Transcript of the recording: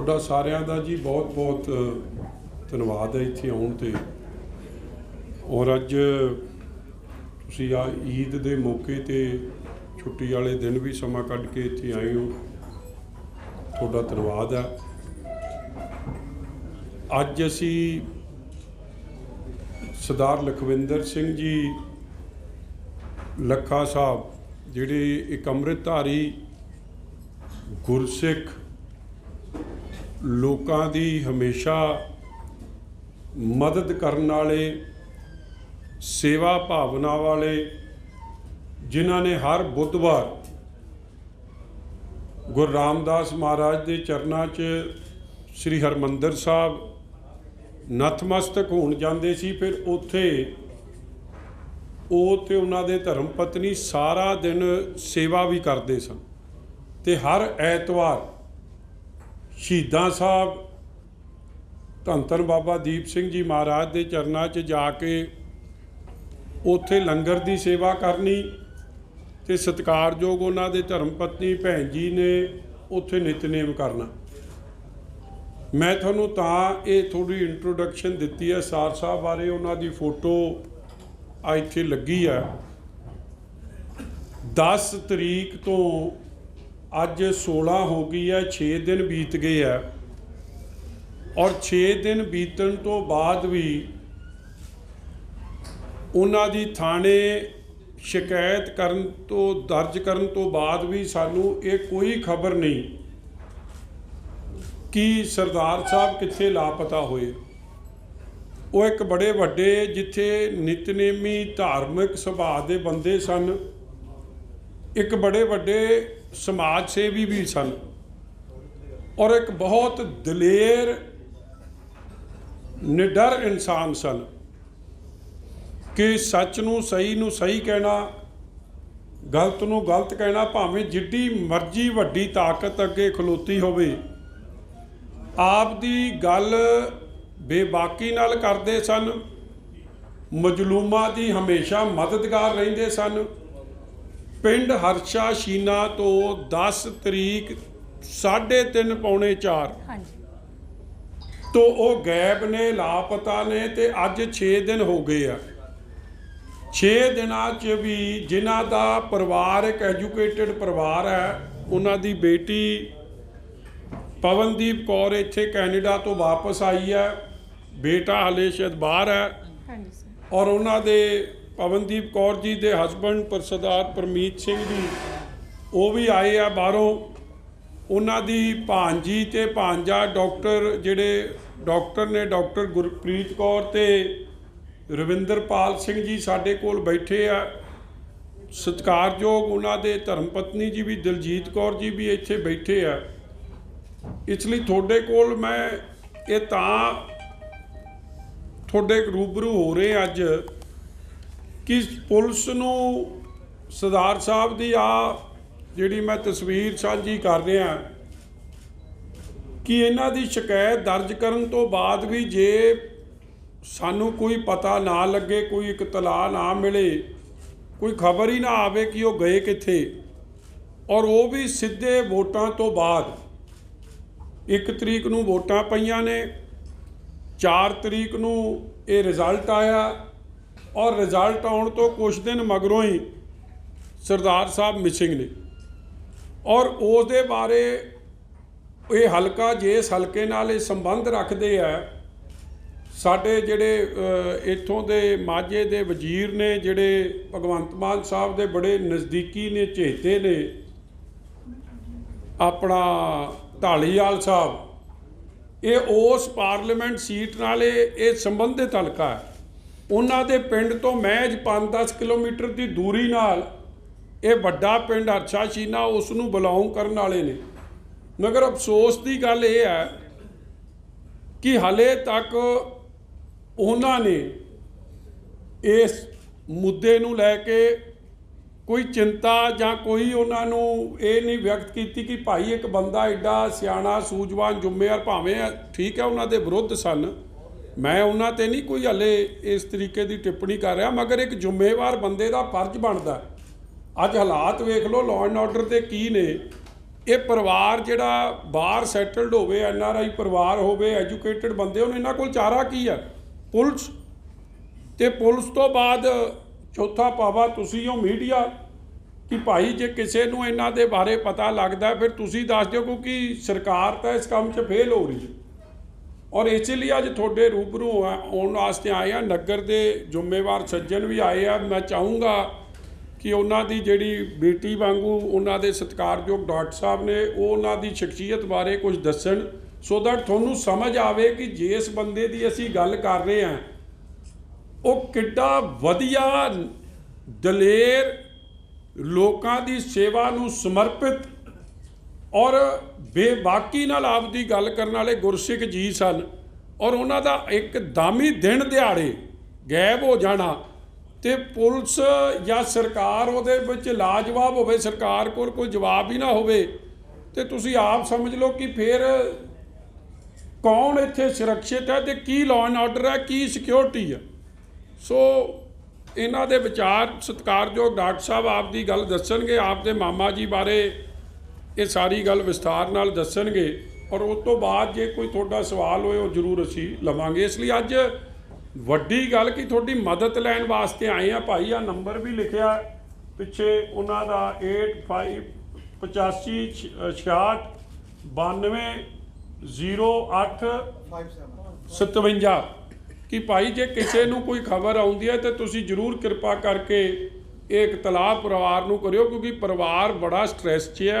ਤੁਹਾਡਾ ਸਾਰਿਆਂ ਦਾ ਜੀ ਬਹੁਤ ਬਹੁਤ ਧੰਨਵਾਦ ਹੈ ਇੱਥੇ ਆਉਣ ਤੇ। ਔਰ ਅੱਜ ਤੁਸੀਂ ਆ ਈਦ ਦੇ ਮੌਕੇ ਤੇ ਛੁੱਟੀ ਵਾਲੇ ਦਿਨ ਵੀ ਸਮਾਂ ਕੱਢ ਕੇ ਇੱਥੇ ਆਏ ਹੋ। ਤੁਹਾਡਾ ਧੰਨਵਾਦ ਹੈ। ਅੱਜ ਅਸੀਂ ਸਰਦਾਰ ਲਖਵਿੰਦਰ ਸਿੰਘ ਜੀ ਲੱਖਾ ਸਾਹਿਬ, ਜਿਹੜੇ ਇੱਕ ਅੰਮ੍ਰਿਤਧਾਰੀ ਗੁਰਸਿੱਖ ਲੋਕਾਂ ਦੀ ਹਮੇਸ਼ਾ ਮਦਦ ਕਰਨ ਵਾਲੇ, ਸੇਵਾ ਭਾਵਨਾ ਵਾਲੇ, ਜਿਨ੍ਹਾਂ ਨੇ ਹਰ ਬੁੱਧਵਾਰ ਗੁਰੂ ਰਾਮਦਾਸ ਮਹਾਰਾਜ ਦੇ ਚਰਨਾਂ 'ਚ ਸ੍ਰੀ ਹਰਮੰਦਰ ਸਾਹਿਬ ਨਤਮਸਤਕ ਹੋਣ ਜਾਂਦੇ ਸੀ, ਫਿਰ ਉੱਥੇ ਉਹ ਤੇ ਉਹਨਾਂ ਦੇ ਧਰਮ ਪਤਨੀ ਸਾਰਾ ਦਿਨ ਸੇਵਾ ਵੀ ਕਰਦੇ ਸਨ ਤੇ ਹਰ ਐਤਵਾਰ ਸ਼ਹੀਦਾਂ ਸਾਹਿਬ ਧੰਨ ਧੰਨ ਬਾਬਾ ਦੀਪ ਸਿੰਘ ਜੀ ਮਹਾਰਾਜ ਦੇ ਚਰਨਾਂ 'ਚ ਜਾ ਕੇ ਉੱਥੇ ਲੰਗਰ ਦੀ ਸੇਵਾ ਕਰਨੀ ਤੇ ਸਤਿਕਾਰਯੋਗ ਉਹਨਾਂ ਦੇ ਧਰਮ ਪਤਨੀ ਭੈਣ ਜੀ ਨੇ ਉੱਥੇ ਨਿਤਨੇਮ ਕਰਨਾ। ਮੈਂ ਤੁਹਾਨੂੰ ਤਾਂ ਇਹ ਥੋੜੀ ਇੰਟਰੋਡਕਸ਼ਨ ਦਿੱਤੀ ਹੈ, ਸਾਰ ਸਾਹਿਬ ਬਾਰੇ ਉਹਨਾਂ ਦੀ ਫੋਟੋ ਆ ਇੱਥੇ ਲੱਗੀ ਹੈ 10 ਤਰੀਕ ਤੋਂ ਅੱਜ 16 ਹੋ ਗਈ ਹੈ 6 ਦਿਨ ਬੀਤ ਗਏ ਹੈ। ਔਰ 6 ਦਿਨ ਬੀਤਣ ਤੋਂ ਬਾਅਦ ਵੀ ਉਹਨਾਂ ਦੀ ਥਾਣੇ ਸ਼ਿਕਾਇਤ ਕਰਨ ਤੋਂ, ਦਰਜ ਕਰਨ ਤੋਂ ਬਾਅਦ ਵੀ ਸਾਨੂੰ ਇਹ ਕੋਈ ਖਬਰ ਨਹੀਂ ਕਿ ਸਰਦਾਰ ਸਾਹਿਬ ਕਿੱਥੇ ਲਾਪਤਾ ਹੋਏ। ਉਹ ਇੱਕ ਬੜੇ ਵੱਡੇ ਜਿੱਥੇ ਨਿਤਨੇਮੀ ਧਾਰਮਿਕ ਸੁਭਾਅ ਦੇ ਬੰਦੇ ਸਨ। ਇੱਕ ਬੜੇ ਵੱਡੇ ਸਮਾਜ ਸੇਵੀ ਵੀ ਸਨ। ਔਰ ਇੱਕ ਬਹੁਤ ਦਲੇਰ, ਨਿਡਰ ਇਨਸਾਨ ਸਨ ਕਿ ਸੱਚ ਨੂੰ ਸਹੀ ਨੂੰ ਸਹੀ ਕਹਿਣਾ, ਗਲਤ ਨੂੰ ਗਲਤ ਕਹਿਣਾ, ਭਾਵੇਂ ਜਿੱਡੀ ਮਰਜ਼ੀ ਵੱਡੀ ਤਾਕਤ ਅੱਗੇ ਖਲੋਤੀ ਹੋਵੇ, ਆਪ ਦੀ ਗੱਲ ਬੇਬਾਕੀ ਨਾਲ ਕਰਦੇ ਸਨ, ਮਜਲੂਮਾਂ ਦੀ ਹਮੇਸ਼ਾ ਮਦਦਗਾਰ ਰਹਿੰਦੇ ਸਨ। ਪਿੰਡ ਹਰਸ਼ਾ ਸ਼ੀਨਾ ਤੋਂ 10 ਤਰੀਕ 3:30 ਪੌਣੇ 4 ਹਾਂਜੀ। ਤੋਂ ਉਹ ਗਾਇਬ ਨੇ ਲਾਪਤਾ ਨੇ ਤੇ ਅੱਜ 6 ਦਿਨ ਹੋ ਗਏ ਆ। 6 ਦਿਨਾਂ 'ਚ ਵੀ ਜਿਨ੍ਹਾਂ ਦਾ ਪਰਿਵਾਰ ਇੱਕ ਐਜੂਕੇਟਿਡ ਪਰਿਵਾਰ ਹੈ ਉਹਨਾਂ ਦੀ ਬੇਟੀ ਪਵਨਦੀਪ ਕੌਰ ਇੱਥੇ ਕੈਨੇਡਾ ਤੋਂ ਵਾਪਸ ਆਈ ਹੈ। ਬੇਟਾ ਹਲੇ ਸ਼ਾਇਦ ਬਾਹਰ ਹੈ। ਹਾਂਜੀ ਸਰ। ਔਰ ਉਹਨਾਂ ਦੇ ਪਵਨਦੀਪ ਕੌਰ ਜੀ ਦੇ ਹਸਬੰਡ ਸਰਦਾਰ ਪਰਮੀਤ ਸਿੰਘ ਜੀ, ਉਹ ਵੀ ਆਏ ਆ ਬਾਹਰੋਂ। ਉਹਨਾਂ ਦੀ ਭਾਂਜੀ ਤੇ ਭਾਂਜਾ ਡਾਕਟਰ ਜਿਹੜੇ ਡਾਕਟਰ ਨੇ ਡਾਕਟਰ ਗੁਰਪ੍ਰੀਤ ਕੌਰ ਤੇ ਰਵਿੰਦਰਪਾਲ ਸਿੰਘ ਜੀ ਸਾਡੇ ਕੋਲ ਬੈਠੇ ਆ। ਸਤਿਕਾਰਯੋਗ ਉਹਨਾਂ ਦੇ ਧਰਮ ਪਤਨੀ ਜੀ ਵੀ ਦਿਲਜੀਤ ਕੌਰ ਜੀ ਵੀ ਇੱਥੇ ਬੈਠੇ ਆ। ਇਸ ਲਈ ਤੁਹਾਡੇ ਕੋਲ ਮੈਂ ਇਹ ਤਾਂ ਤੁਹਾਡੇ ਰੂਬਰੂ ਹੋ ਰਹੇ ਅੱਜ। ਕਿ ਪੁਲਿਸ ਨੂੰ ਸਰਦਾਰ ਸਾਹਿਬ ਦੀ ਆ ਜਿਹੜੀ ਮੈਂ ਤਸਵੀਰ ਸਾਂਝੀ ਕਰ ਰਿਹਾ, ਕਿ ਇਹਨਾਂ ਦੀ ਸ਼ਿਕਾਇਤ ਦਰਜ ਕਰਨ ਤੋਂ ਬਾਅਦ ਵੀ ਜੇ ਸਾਨੂੰ ਕੋਈ ਪਤਾ ਨਾ ਲੱਗੇ, ਕੋਈ ਇਤਲਾਹ ਨਾ ਮਿਲੇ, ਕੋਈ ਖਬਰ ਹੀ ਨਾ ਆਵੇ ਕਿ ਉਹ ਗਏ ਕਿੱਥੇ, ਔਰ ਉਹ ਵੀ ਸਿੱਧੇ ਵੋਟਾਂ ਤੋਂ ਬਾਅਦ, ਇੱਕ ਤਰੀਕ ਨੂੰ ਵੋਟਾਂ ਪਈਆਂ ਨੇ 4 ਤਰੀਕ ਨੂੰ ਇਹ ਰਿਜ਼ਲਟ ਆਇਆ ਔਰ ਰਿਜ਼ਲਟ ਆਉਣ ਤੋਂ ਕੁਝ ਦਿਨ ਮਗਰੋਂ ਹੀ ਸਰਦਾਰ ਸਾਹਿਬ ਮਿਸਿੰਗ ਨੇ। ਔਰ ਉਸ ਦੇ ਬਾਰੇ ਇਹ ਹਲਕਾ ਜਿਸ ਹਲਕੇ ਨਾਲ ਇਹ ਸੰਬੰਧ ਰੱਖਦੇ ਆ, ਸਾਡੇ ਜਿਹੜੇ ਇੱਥੋਂ ਦੇ ਮਾਝੇ ਦੇ ਵਜ਼ੀਰ ਨੇ, ਜਿਹੜੇ ਭਗਵੰਤ ਮਾਨ ਸਾਹਿਬ ਦੇ ਬੜੇ ਨਜ਼ਦੀਕੀ ਨੇ, ਚੇਤੇ ਨੇ, ਆਪਣਾ ਢਾਲੀਵਾਲ ਸਾਹਿਬ, ਇਹ ਉਸ ਪਾਰਲੀਮੈਂਟ ਸੀਟ ਨਾਲ ਇਹ ਸੰਬੰਧਿਤ ਹਲਕਾ ਹੈ। ਉਹਨਾਂ ਦੇ ਪਿੰਡ ਤੋਂ ਮਹਿਜ 5-10 ਕਿਲੋਮੀਟਰ ਦੀ ਦੂਰੀ ਨਾਲ ਇਹ ਵੱਡਾ ਪਿੰਡ ਹਰਸ਼ਾ ਸ਼ੀਨਾ ਉਸ ਨੂੰ ਬਿਲੋਂਗ ਕਰਨ ਵਾਲੇ ਨੇ। ਮਗਰ ਅਫਸੋਸ ਦੀ ਗੱਲ ਇਹ ਹੈ ਕਿ ਹਲੇ ਤੱਕ ਉਹਨਾਂ ਨੇ ਇਸ ਮੁੱਦੇ ਨੂੰ ਲੈ ਕੇ ਕੋਈ ਚਿੰਤਾ ਜਾਂ ਕੋਈ ਉਹਨਾਂ ਨੂੰ ਇਹ ਨਹੀਂ ਵਿਅਕਤ ਕੀਤੀ ਕਿ ਭਾਈ ਇੱਕ ਬੰਦਾ ਐਡਾ ਸਿਆਣਾ, ਸੂਝਵਾਨ, ਜ਼ਿੰਮੇਵਾਰ ਭਾਵੇਂ ਠੀਕ ਹੈ, ਉਹਨਾਂ ਦੇ ਵਿਰੁੱਧ ਸਨ। ਮੈਂ ਉਹਨਾਂ ਤੇ ਨਹੀਂ ਕੋਈ ਹਲੇ ਇਸ ਤਰੀਕੇ ਦੀ ਟਿੱਪਣੀ ਕਰ ਰਿਹਾ, ਮਗਰ ਇੱਕ ਜ਼ਿੰਮੇਵਾਰ ਬੰਦੇ ਦਾ ਫਰਜ਼ ਬਣਦਾ ਅੱਜ ਹਾਲਾਤ ਵੇਖ ਲਓ ਲਾਅ ਐਂਡ ਆਰਡਰ 'ਤੇ ਕੀ ਨੇ। ਇਹ ਪਰਿਵਾਰ ਜਿਹੜਾ ਬਾਹਰ ਸੈਟਲਡ ਹੋਵੇ ਐਨ ਆਰ ਆਈ ਪਰਿਵਾਰ ਹੋਵੇ ਐਜੂਕੇਟਡ ਬੰਦੇ ਹੋਣ ਇਹਨਾਂ ਕੋਲ ਚਾਰਾ ਕੀ ਆ ਪੁਲਿਸ। ਤੇ ਪੁਲਿਸ ਤੋਂ ਬਾਅਦ ਚੌਥਾ ਪਾਵਾ ਤੁਸੀਂ ਹੋ ਮੀਡੀਆ, ਕਿ ਭਾਈ ਜੇ ਕਿਸੇ ਨੂੰ ਇਹਨਾਂ ਦੇ ਬਾਰੇ ਪਤਾ ਲੱਗਦਾ, ਫਿਰ ਤੁਸੀਂ ਦੱਸ ਦਿਓ ਕਿਉਂਕਿ ਸਰਕਾਰ ਤਾਂ ਇਸ ਕੰਮ 'ਚ ਫੇਲ ਹੋ ਰਹੀ ਹੈ। ਔਰ ਇਸ ਲਈ ਅੱਜ ਤੁਹਾਡੇ ਰੂਬਰੂ ਆ- ਆਉਣ ਵਾਸਤੇ ਆਏ ਆ। ਨਗਰ ਦੇ ਜ਼ਿੰਮੇਵਾਰ ਸੱਜਣ ਵੀ ਆਏ ਆ। ਮੈਂ ਚਾਹੂੰਗਾ ਕਿ ਉਹਨਾਂ ਦੀ ਜਿਹੜੀ ਬੇਟੀ ਵਾਂਗੂ ਉਹਨਾਂ ਦੇ ਸਤਿਕਾਰਯੋਗ ਡਾਕਟਰ ਸਾਹਿਬ ਨੇ ਉਹ ਉਹਨਾਂ ਦੀ ਸ਼ਖਸੀਅਤ ਬਾਰੇ ਕੁਝ ਦੱਸਣ ਸੋ ਦੈਟ ਤੁਹਾਨੂੰ ਸਮਝ ਆਵੇ ਕਿ ਜਿਸ ਬੰਦੇ ਦੀ ਅਸੀਂ ਗੱਲ ਕਰ ਰਹੇ ਹਾਂ ਉਹ ਕਿੱਡਾ ਵਧੀਆ ਦਲੇਰ ਲੋਕਾਂ ਦੀ ਸੇਵਾ ਨੂੰ ਸਮਰਪਿਤ ਔਰ ਬੇਬਾਕੀ ਨਾਲ ਆਪਦੀ ਗੱਲ ਕਰਨ ਵਾਲੇ ਗੁਰਸਿੱਖ ਜੀ ਸਨ ਔਰ ਉਹਨਾਂ ਦਾ ਇੱਕ ਦਾਮੀ ਦਿਨ ਦਿਹਾੜੇ ਗਾਇਬ ਹੋ ਜਾਣਾ ਤੇ ਪੁਲਿਸ ਜਾਂ ਸਰਕਾਰ ਉਹਦੇ ਵਿੱਚ ਲਾਜਵਾਬ ਹੋਵੇ, ਸਰਕਾਰ ਕੋਲ ਕੋਈ ਜਵਾਬ ਹੀ ਨਾ ਹੋਵੇ, ਤੇ ਤੁਸੀਂ ਆਪ ਸਮਝ ਲਓ ਕਿ ਫਿਰ ਕੌਣ ਇੱਥੇ ਸੁਰੱਖਿਅਤ ਹੈ ਤੇ ਕੀ ਲਾਅ ਐਂਡ ਆਰਡਰ ਹੈ, ਕੀ ਸਿਕਿਉਰਿਟੀ ਹੈ। ਸੋ ਇਹਨਾਂ ਦੇ ਵਿਚਾਰ ਸਤਿਕਾਰਯੋਗ ਡਾਕਟਰ ਸਾਹਿਬ ਆਪ ਦੀ ਗੱਲ ਦੱਸਣਗੇ ਆਪ ਦੇ ਮਾਮਾ ਜੀ ਬਾਰੇ ਇਹ ਸਾਰੀ ਗੱਲ ਵਿਸਥਾਰ ਨਾਲ ਦੱਸਣਗੇ ਔਰ ਉਸ ਤੋਂ ਬਾਅਦ ਜੇ ਕੋਈ ਤੁਹਾਡਾ ਸਵਾਲ ਹੋਏ, ਉਹ ਜ਼ਰੂਰ ਅਸੀਂ ਲਵਾਂਗੇ। ਇਸ ਲਈ ਅੱਜ ਵੱਡੀ ਗੱਲ ਕਿ ਤੁਹਾਡੀ ਮਦਦ ਲੈਣ ਵਾਸਤੇ ਆਏ ਆ ਭਾਈ। ਆ ਨੰਬਰ ਵੀ ਲਿਖਿਆ ਪਿੱਛੇ, ਉਹਨਾਂ ਦਾ 85 85 66 92 08 57 ਕਿ ਭਾਈ, ਜੇ ਕਿਸੇ ਨੂੰ ਕੋਈ ਖਬਰ ਆਉਂਦੀ ਹੈ ਤੇ ਤੁਸੀਂ ਜਰੂਰ ਕਿਰਪਾ ਕਰਕੇ ਇਹ ਇਤਲਾਹ ਪਰਿਵਾਰ ਨੂੰ ਕਰਿਓ, ਕਿਉਂਕਿ ਪਰਿਵਾਰ ਬੜਾ ਸਟ੍ਰੈਸ 'ਚ ਹੈ।